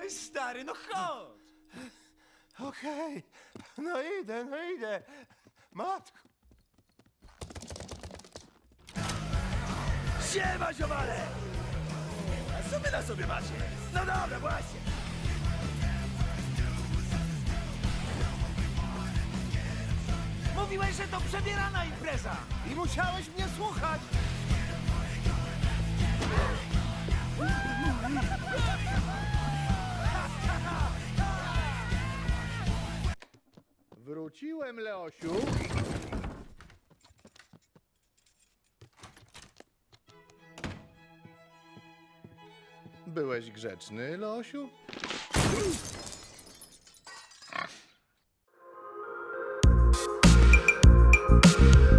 Ej, stary, no chodź! Okej, no idę, no idę. Matko. Siema, ziomale! A co wy na sobie macie? No dobra, właśnie. Mówiłeś, że to przebierana impreza! I musiałeś mnie słuchać. Wróciłem, Leosiu. Byłeś grzeczny, Leosiu? Bye.